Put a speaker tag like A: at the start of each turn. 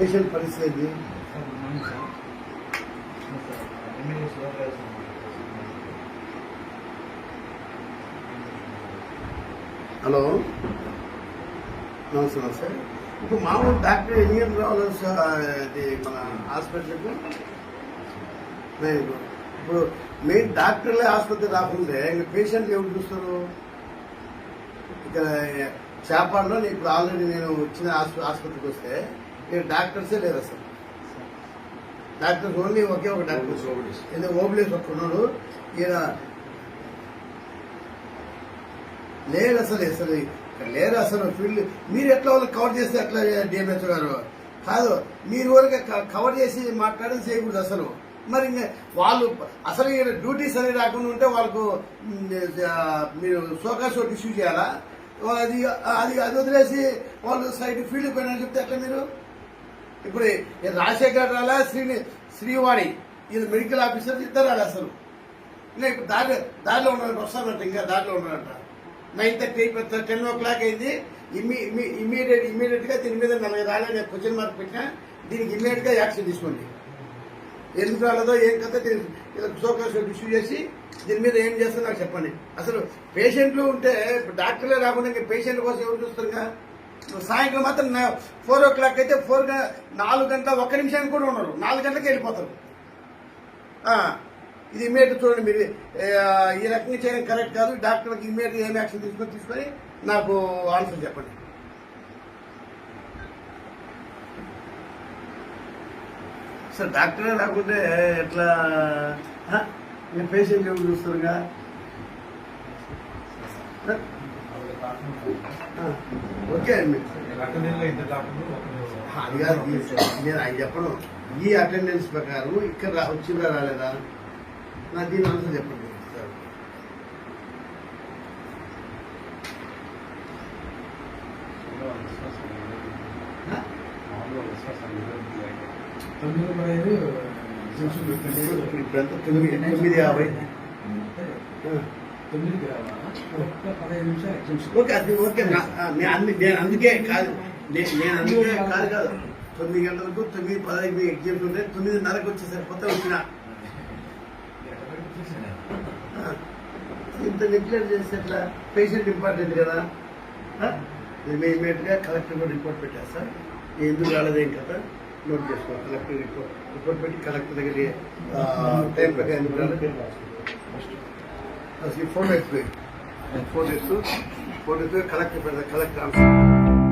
A: Patient పరిస్థితి
B: sir sir. Sir.
A: Hello. నమస్తే నమస్తే ఇప్పుడు మామూలు డాక్టర్ ఎన్ని గంటలు రావాలి సార్? అది మన హాస్పిటల్కి? ఇప్పుడు మెయిన్ డాక్టర్లే ఆసుపత్రి రాకుంటే ఇంకా పేషెంట్లు ఎవరు చూస్తారు? ఇక్కడ చేపాడులో ఇప్పుడు ఆల్రెడీ నేను వచ్చిన ఆస్ప- ఆసుపత్రికి వస్తే ఇక్కడ డాక్టర్సే లేరు అసలు డాక్టర్స్ ఓన్లీ ఒకే ఒక డాక్టర్. ఏదో ఓబులేస్ ఒక్కడున్నాడు ఈయన లేరు అసలు అసలు లేరు అసలు ఫీల్డ్. మీరు ఎట్లా వాళ్ళకి కవర్ చేస్తే ఎట్లా డిఎంహెచ్ గారు? కాదు మీరు ఊరికే క- కవర్ చేసి మాట్లాడడం చేయకూడదు అసలు. మరి వాళ్ళు అసలు ఈయన డ్యూటీస్ అనేది రాకుండా ఉంటే వాళ్ళకు మీరు సోకాషోట్ ఇష్యూ చేయాలా? అది అది అది వదిలేసి వాళ్ళు సైడ్ ఫీల్డ్ పోయినా చెప్తే ఎట్లా మీరు? ఇప్పుడు రాజశేఖర్ రాలా శ్రీని శ్రీవాణి ఇది మెడికల్ ఆఫీసర్ ఇద్దరు రాలే అసలు. ఇప్పుడు దారి దారిలో ఉన్నారంట వస్తారంట ఇంకా దారిలో ఉన్నారంట. Nine thirty ten o'clock అయింది. ఇమ్మీ ఇమ్మీడియట్గా దీని మీద నలభై రాలేదు నేను క్వశ్చన్ మార్క్ పెట్టినా దీనికి ఇమీడియట్గా యాక్షన్ తీసుకోండి. ఎందుకు రాలేదో ఏం కథ సోకాస్ ఇష్యూ చేసి దీని మీద ఏం చేస్తారో నాకు చెప్పండి. అసలు పేషెంట్లు ఉంటే డాక్టర్లే రాకుండా ఇంకా పేషెంట్ కోసం ఎవరు చూస్తారుగా సాయంత్రం మాత్రం ఫోర్ ఓ క్లాక్ అయితే ఫోర్ నాలుగు గంటల ఒక్క నిమిషానికి కూడా ఉన్నారు నాలుగు గంటలకి వెళ్ళిపోతారు. ఇది ఇమీడియట్ చూడండి మీరు. ఈ రకంగా చేయడం కరెక్ట్ కాదు. డాక్టర్కి ఇమీడియట్ ఏం యాక్షన్ తీసుకొని తీసుకొని నాకు ఆన్సర్ చెప్పండి. సార్ డాక్టరే రాకుంటే ఎట్లా? నేను పేషెంట్ ఎవరు చూస్తారుగా? ఓకే అండి. అది కాదు ఈ- నేను ఆయన చెప్పను. ఈ అటెండెన్స్ ప్రకారం ఇక్కడ రా- వచ్చిందా రాలేదా? నా దీని ఆన్సర్ చెప్పండి సార్?
B: తొమ్మిది
A: యాభై.
B: తొమ్మిదికి రావాలా ఒక్క పదహైదు నిమిషాలు ఎగ్జామ్షన్
A: ఓకే అది ఓకే. నా- ఆ, నేను అందు- నేను అందుకే కాదు. నేను నేను అందుకే కాదు కాదు. తొమ్మిది గంటలకు తొమ్మిది పదహైదు ఎగ్జామ్స్ ఉంటాయి తొమ్మిదిన్నరకు వచ్చేసరికి కొత్త వచ్చిన. ఇంత నెగ్లెక్ట్ చేస్తే ఎట్లా? పేషెంట్ ఇంపార్టెంట్ కదా? ఇమీడియట్గా కలెక్టర్ కూడా రిపోర్ట్ పెట్టేస్తా ఎందుకు రాలేదు ఏం కదా నోట్ చేసుకో కలెక్టర్ రిపోర్ట్ రిపోర్ట్ పెట్టి కలెక్టర్ దగ్గర టైం రాలేదు అసలు ఫోన్ ఎక్కువ ఫోన్ ఎక్కువ ఫోన్ ఎక్కువ కలెక్టర్ పెడతా కలెక్టర్ ఆన్సర్